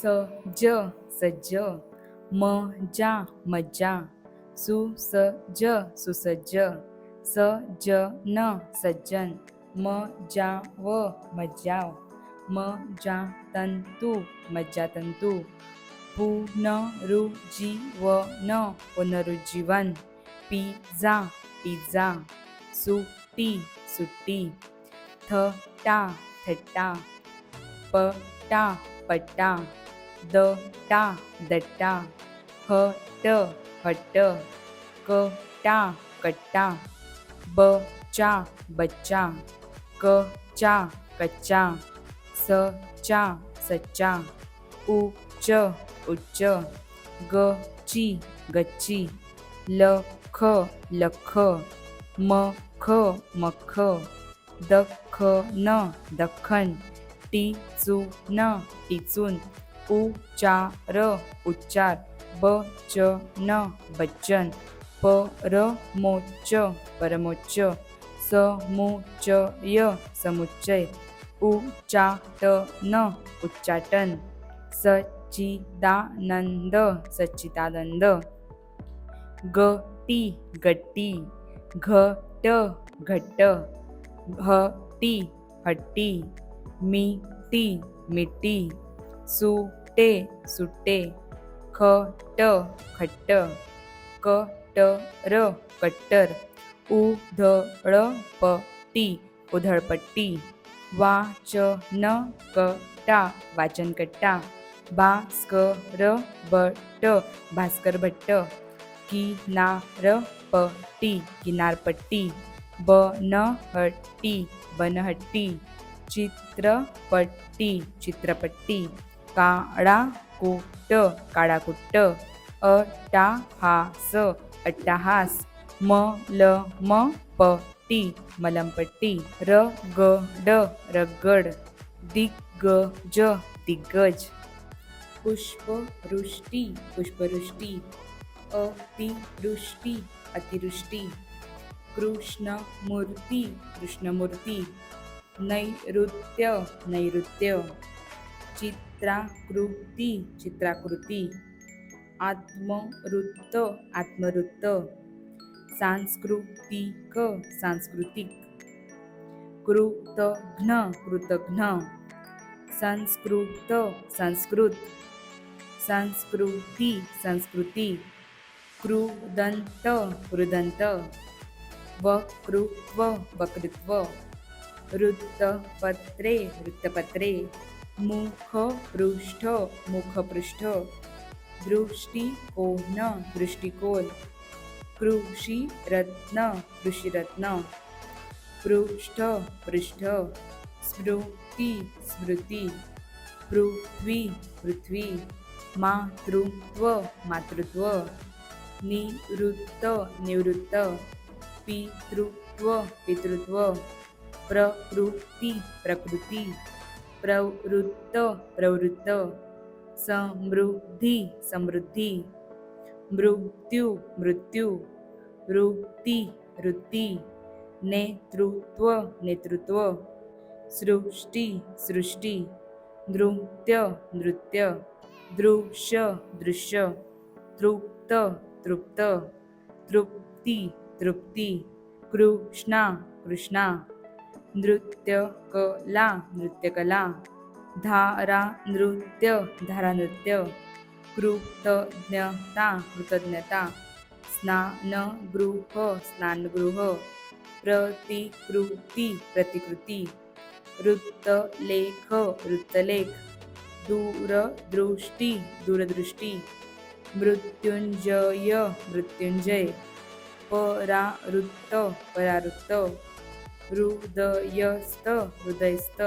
सज सज्ज म जा मज्जा सुसज्ज सुसज्ज न सज्जन म जा व मज्जाव मजातंतू मज्जातंतू पुनरुज्जीवन पुनरुज्जीवन पिझ्झा पिझ्झा सुट्टी सुट्टी थटा थट्टा पटा पट्टा, द टा दट्टा ह ट हट क टा कट्टा ब चा बच्चा क चा कच्चा स चा सच्चा उ च उच्च ग ची गच्ची ल ख लख म ख मख द ख न दखन दख्खन टिचून टिचून उच्चार उच्चार. न बच्चन परमोच्च परमोच्च. समुच्चय समुच्चय. उच्चाटन सचिदानंद सच्चिदानंद ग टी गट्टी घट घट्ट हट्टी हट्टी मिटी मिट्टी सुटे सुट्टे खट खट्ट कटर कट्टर उधळपट्टी वाचन वाचनकट्टा वाचनकट्टा भास्कर भट्ट भास्कर भट्ट किनारपट्टी किनारपट्टी बनहट्टी बनहट्टी चित्रपट्टी चित्रपट्टी काळाकुट्ट काळाकुट्ट अट्टाहास अट्टाहास मलमपट्टी मलमपट्टी रगड रगड दिग्गज दिग्गज पुष्पवृष्टी पुष्पवृष्टी अतिवृष्टी अतिवृष्टी कृष्णमूर्ती कृष्णमूर्ती नैऋत्य नैऋत्य चित्राकृती चित्राकृती आत्मवृत्त आत्मवृत्त सांस्कृतिक सांस्कृतिक कृतघ्न कृतघ्न संस्कृत संस्कृत संस्कृती संस्कृती कृदंत कृदंत वक्तृत्व वक्तृत्व वृत्तपत्रे वृत्तपत्रे मुखपृष्ठ मुखपृष्ठ दृष्टिकोन दृष्टिकोन कृषिरत्न कृषिरत्न पृष्ठ पृष्ठ स्मृती स्मृती पृथ्वी पृथ्वी मातृत्व मातृत्व निवृत्त निवृत्त पितृत्व पितृत्व प्रकृती प्रकृती प्रवृत्त प्रवृत्त समृद्धी समृद्धी मृत्यू मृत्यू वृत्ती वृत्ती नेतृत्व नेतृत्व सृष्टी सृष्टी नृत्य नृत्य दृश्य दृश्य तृप्त तृप्त तृप्ती तृप्ती कृष्णा कृष्णा। नृत्यकला नृत्यकला धारा नृत्य धारा नृत्य कृतज्ञता कृतज्ञता स्नानगृह स्नानगृह प्रतिकृती प्रतिकृती वृत्तलेख वृत्तलेख दूरदृष्टी दूरदृष्टी मृत्युंजय मृत्युंजय परावृत्त परावृत्त हृदयस्थ हृदयस्थ.